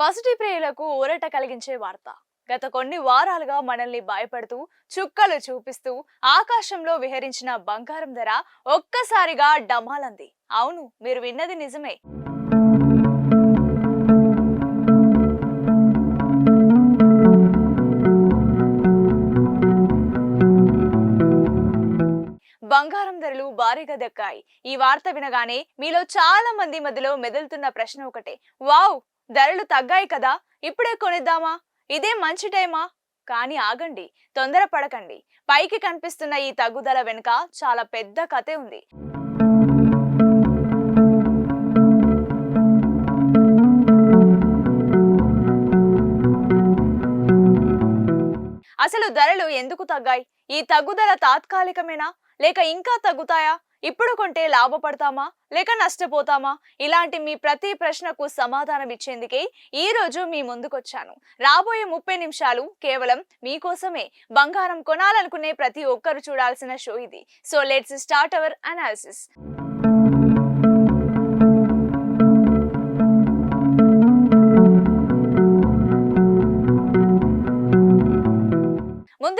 పసిటి ప్రియులకు ఊరట కలిగించే వార్త. గత కొన్ని వారాలుగా మనల్ని భయపడుతూ చుక్కలు చూపిస్తూ ఆకాశంలో విహరించిన బంగారం ధర ఒక్కసారిగా డమాలంది. అవును మీరు విన్నది నిజమే. బంగారం ధరలు భారీగా దక్కాయి. ఈ వార్త వినగానే మీలో చాలా మంది మధ్యలో మెదులుతున్న ప్రశ్న ఒకటే. వావ్ ధరలు తగ్గాయి కదా ఇప్పుడే కొనిద్దామా? ఇదే మంచి టైమా? కానీ ఆగండి తొందరపడకండి పైకి కనిపిస్తున్న ఈ తగ్గుదల వెనుక చాలా పెద్ద కథే ఉంది. అసలు ధరలు ఎందుకు తగ్గాయి? ఈ తగ్గుదల తాత్కాలికమేనా? లేక ఇంకా తగ్గుతాయా? ఇప్పుడు కొంటే లాభపడతామా? లేక నష్టపోతామా? ఇలాంటి మీ ప్రతి ప్రశ్నకు సమాధానం ఇచ్చేందుకే ఈ రోజు మీ ముందుకొచ్చాను. రాబోయే ముప్పై నిమిషాలు కేవలం మీకోసమే బంగారం కొనాలనుకునే ప్రతి ఒక్కరు చూడాల్సిన షో ఇది. So let's start our analysis.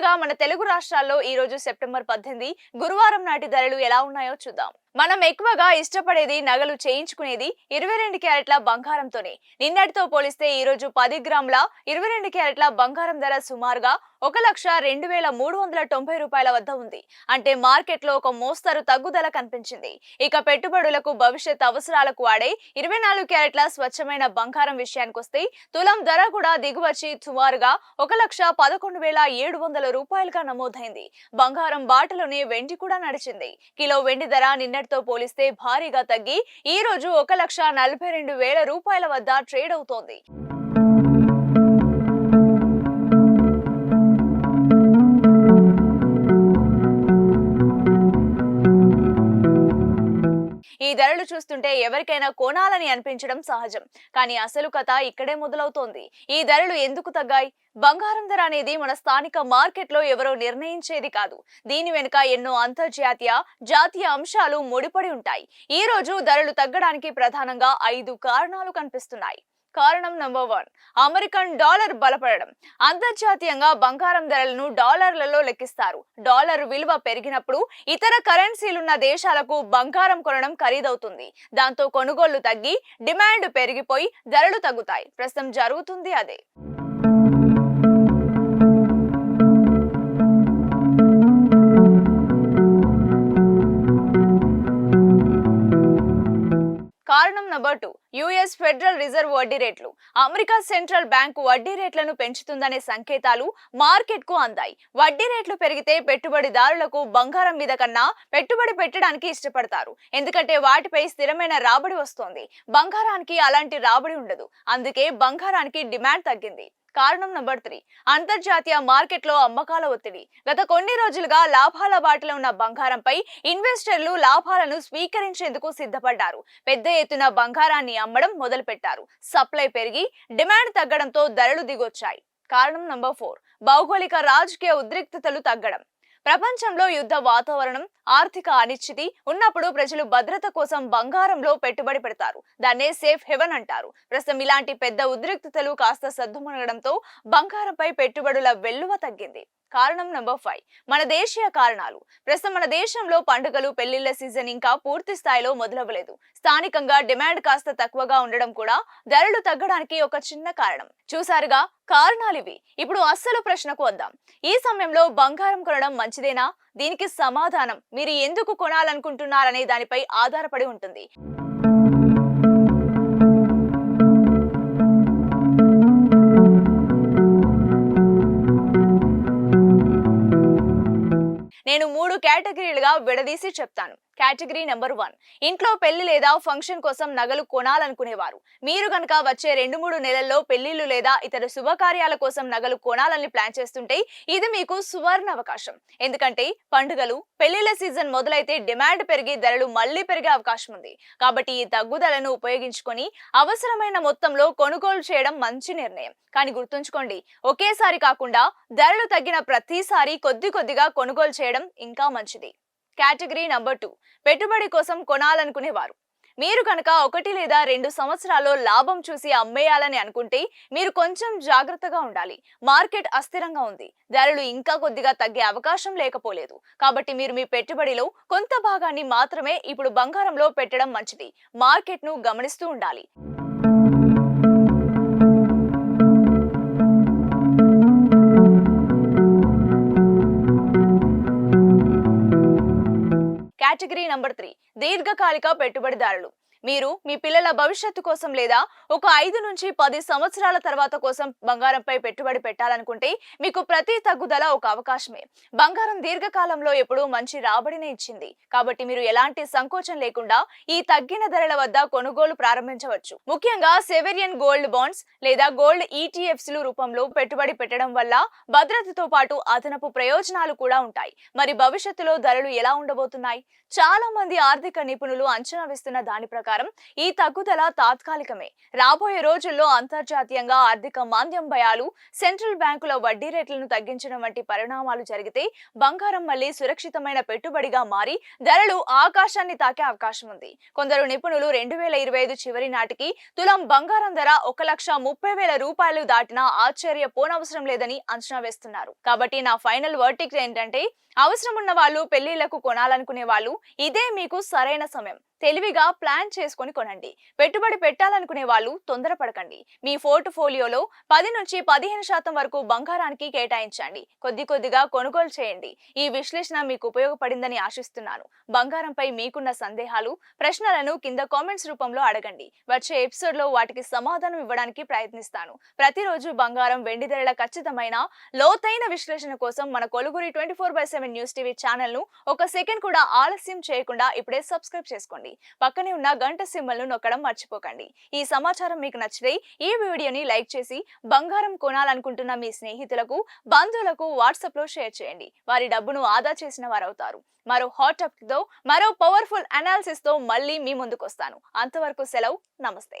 ముందుగా మన తెలుగు రాష్ట్రాల్లో ఈ రోజు సెప్టెంబర్ పద్దెనిమిది గురువారం నాటి ధరలు ఎలా ఉన్నాయో చూద్దాం. మనం ఎక్కువగా ఇష్టపడేది నగలు చేయించుకునేది ఇరవై రెండు క్యారెట్ల బంగారంతోనే. నిన్నటితో పోలిస్తే ఈ రోజు పది గ్రాముల ఇరవై రెండు క్యారెట్ల బంగారం ధర సుమారుగా ఒక లక్ష రెండు వేల మూడు వందల తొంభై రూపాయల వద్ద ఉంది. అంటే మార్కెట్లో ఒక మోస్తరు తగ్గుదల కనిపించింది. ఇక పెట్టుబడులకు భవిష్యత్ అవసరాలకు వాడే ఇరవై నాలుగు క్యారెట్ల స్వచ్ఛమైన బంగారం విషయానికి వస్తే తులం ధర కూడా దిగువచ్చి సుమారుగా ఒక లక్ష పదకొండు వేల ఏడు వందల రూపాయలుగా నమోదైంది. బంగారం బాటలోనే వెండి కూడా నడిచింది. కిలో వెండి ధర నిన్న నిన్నటితో పోలిస్తే భారీగా తగ్గి ఈ రోజు ఒక లక్ష నలభై రెండు వేల రూపాయల వద్ద ట్రేడ్ అవుతోంది. ధరలు చూస్తుంటే ఎవరికైనా కొనాలని అనిపించడం సహజం. కానీ అసలు కథ ఇక్కడే మొదలవుతోంది. ఈ ధరలు ఎందుకు తగ్గాయి? బంగారం ధర అనేది మన స్థానిక మార్కెట్లో ఎవరో నిర్ణయించేది కాదు. దీని వెనుక ఎన్నో అంతర్జాతీయ జాతీయ అంశాలు ముడిపడి ఉంటాయి. ఈ రోజు ధరలు తగ్గడానికి ప్రధానంగా ఐదు కారణాలు కనిపిస్తున్నాయి. కారణం నంబర్ వన్ అమెరికన్ డాలర్ బలపడడం. అంతర్జాతీయంగా బంగారం ధరలను డాలర్లలో లెక్కిస్తారు. డాలర్ విలువ పెరిగినప్పుడు ఇతర కరెన్సీలున్న దేశాలకు బంగారం కొనడం ఖరీదవుతుంది. దాంతో కొనుగోళ్ళు తగ్గి డిమాండ్ పెరిగిపోయి ధరలు తగ్గుతాయి. ప్రస్తుతం జరుగుతుంది అదే. కారణం number two US federal reserve వడ్డీ రేట్లు అమెరికా సెంట్రల్ బ్యాంకు వడ్డీ రేట్లను పెంచుతుందనే సంకేతాలు మార్కెట్కు అందాయి. వడ్డీ రేట్లు పెరిగితే పెట్టుబడిదారులకు బంగారం మీద కన్నా పెట్టుబడి పెట్టడానికి ఇష్టపడతారు. ఎందుకంటే వాటిపై స్థిరమైన రాబడి వస్తోంది. బంగారానికి అలాంటి రాబడి ఉండదు. అందుకే బంగారానికి డిమాండ్ తగ్గింది. కారణం నంబర్ త్రీ అంతర్జాతీయ మార్కెట్లో అమ్మకాల ఒత్తిడి. గత కొన్ని రోజులుగా లాభాల బాటలో ఉన్న బంగారంపై ఇన్వెస్టర్లు లాభాలను స్వీకరించేందుకు సిద్ధపడ్డారు. పెద్ద ఎత్తున బంగారాన్ని అమ్మడం మొదలుపెట్టారు. సప్లై పెరిగి డిమాండ్ తగ్గడంతో ధరలు దిగొచ్చాయి. కారణం నంబర్ ఫోర్ భౌగోళిక రాజకీయ ఉద్రిక్తతలు తగ్గడం. ప్రపంచంలో యుద్ధ వాతావరణం ఆర్థిక అనిశ్చితి ఉన్నప్పుడు ప్రజలు భద్రత కోసం బంగారంలో పెట్టుబడి పెడతారు. దాన్నే సేఫ్ హెవెన్ అంటారు. ప్రస్తుతం ఇలాంటి పెద్ద ఉద్రిక్తతలు కాస్త సద్దుమనగడంతో బంగారంపై పెట్టుబడుల వెల్లువ తగ్గింది. కారణం నెంబర్ ఫైవ్ మన దేశీయ కారణాలు. ప్రస్తుతం మన దేశంలో పండుగలు పెళ్ళిళ్ళ సీజన్ ఇంకా పూర్తి స్థాయిలో మొదలవ్వలేదు. స్థానికంగా డిమాండ్ కాస్త తక్కువగా ఉండడం కూడా ధరలు తగ్గడానికి ఒక చిన్న కారణం. చూసారుగా కారణాలు ఇవి. ఇప్పుడు అస్సలు ప్రశ్నకు వద్దాం. ఈ సమయంలో బంగారం కొనడం మంచిదేనా? దీనికి సమాధానం మీరు ఎందుకు కొనాలనుకుంటున్నారనే దానిపై ఆధారపడి ఉంటుంది. నేను మూడు కేటగిరీలుగా విడదీసి చెప్తాను. Category number one. ఇంట్లో పెళ్ళి లేదా ఫంక్షన్ కోసం నగలు కొనాలనుకునేవారు. మీరు గనక వచ్చే రెండు మూడు నెలల్లో పెళ్ళిళ్ళు లేదా ఇతర శుభకార్యాల కోసం నగలు కొనాలని ప్లాన్ చేస్తుంటే ఇది మీకు సువర్ణ అవకాశం. ఎందుకంటే పండుగలు పెళ్ళిళ్ళ సీజన్ మొదలైతే డిమాండ్ పెరిగి ధరలు మళ్ళీ పెరిగే అవకాశం ఉంది. కాబట్టి ఈ తగ్గుదలను ఉపయోగించుకొని అవసరమైన మొత్తంలో కొనుగోలు చేయడం మంచి నిర్ణయం. కానీ గుర్తుంచుకోండి ఒకేసారి కాకుండా ధరలు తగ్గిన ప్రతిసారి కొద్ది కొద్దిగా కొనుగోలు చేయడం ఇంకా మంచిది. Category number two. పెట్టుబడి కోసం కొనాలనుకునేవారు. మీరు కనుక ఒకటి లేదా రెండు సంవత్సరాల్లో లాభం చూసి అమ్మేయాలని అనుకుంటే మీరు కొంచెం జాగ్రత్తగా ఉండాలి. మార్కెట్ అస్థిరంగా ఉంది. ధరలు ఇంకా కొద్దిగా తగ్గే అవకాశం లేకపోలేదు. కాబట్టి మీరు మీ పెట్టుబడిలో కొంత భాగాన్ని మాత్రమే ఇప్పుడు బంగారంలో పెట్టడం మంచిది. మార్కెట్ను గమనిస్తూ ఉండాలి. కేటగిరీ నంబర్ త్రీ దీర్ఘకాలిక పెట్టుబడిదారులు. మీరు మీ పిల్లల భవిష్యత్తు కోసం లేదా ఒక ఐదు నుంచి పది సంవత్సరాల తర్వాత కోసం బంగారంపై పెట్టుబడి పెట్టాలనుకుంటే మీకు ప్రతి తగ్గుదల ఒక అవకాశమే. బంగారం దీర్ఘకాలంలో ఎప్పుడూ మంచి రాబడిని ఇచ్చింది. కాబట్టి మీరు ఎలాంటి సంకోచం లేకుండా ఈ తగ్గిన ధరల వద్ద కొనుగోలు ప్రారంభించవచ్చు. ముఖ్యంగా సెవెరియన్ గోల్డ్ బాండ్స్ లేదా గోల్డ్ ఈటీఎఫ్స్ రూపంలో పెట్టుబడి పెట్టడం వల్ల భద్రతతో పాటు అదనపు ప్రయోజనాలు కూడా ఉంటాయి. మరి భవిష్యత్తులో ధరలు ఎలా ఉండబోతున్నాయి? చాలా మంది ఆర్థిక నిపుణులు అంచనా వేస్తున్న దాని ప్రకారం ఈ తగ్గుదల తాత్కాలికమే. రాబోయే రోజుల్లో అంతర్జాతీయంగా ఆర్థిక మాంద్యం భయాలు సెంట్రల్ బ్యాంకుల వడ్డీ రేట్లను తగ్గించడం వంటి పరిణామాలు జరిగితే బంగారం మళ్ళీ సురక్షితమైన పెట్టుబడిగా మారి ధరలు ఆకాశాన్ని తాకే అవకాశం ఉంది. కొందరు నిపుణులు రెండు వేల ఇరవై ఐదు చివరి నాటికి తులం బంగారం ధర ఒక లక్ష ముప్పై వేల రూపాయలు దాటినా ఆశ్చర్య పోనవసరం లేదని అంచనా వేస్తున్నారు. కాబట్టి నా ఫైనల్ వర్టిక్ ఏంటంటే అవసరం ఉన్న వాళ్ళు పెళ్ళిళ్ళకు కొనాలనుకునే వాళ్ళు ఇదే మీకు సరైన సమయం. తెలివిగా ప్లాన్ చేసుకొని కొనండి. పెట్టుబడి పెట్టాలనుకునే వాళ్ళు తొందరపడకండి. మీ పోర్ట్ఫోలియోలో పది నుంచి పదిహేను శాతం వరకు బంగారానికి కేటాయించండి. కొద్ది కొద్దిగా కొనుగోలు చేయండి. ఈ విశ్లేషణ మీకు ఉపయోగపడిందని ఆశిస్తున్నాను. బంగారంపై మీకున్న సందేహాలు ప్రశ్నలను కింద కామెంట్స్ రూపంలో అడగండి. వచ్చే ఎపిసోడ్లో వాటికి సమాధానం ఇవ్వడానికి ప్రయత్నిస్తాను. ప్రతిరోజు బంగారం వెండి ధరల ఖచ్చితమైన లోతైన విశ్లేషణ కోసం మన కొలుగురి twenty four by seven news TV ఛానల్ను ఒక సెకండ్ కూడా ఆలస్యం చేయకుండా ఇప్పుడే సబ్స్క్రైబ్ చేసుకోండి. పక్కనే ఉన్న గంట సింబల్ను నొక్కడం మర్చిపోకండి. ఈ సమాచారం మీకు నచ్చితే ఈ వీడియోని లైక్ చేసి బంగారం కొనాలనుకుంటున్న మీ స్నేహితులకు బంధువులకు వాట్సాప్లో షేర్ చేయండి. వారి డబ్బును ఆదా చేసిన వారవుతారు. మరో హాట్ టాపిక్తో మరో పవర్ఫుల్ అనాలిసిస్తో మళ్ళీ మీ ముందుకు వస్తాను అంతవరకు సెలవు. నమస్తే.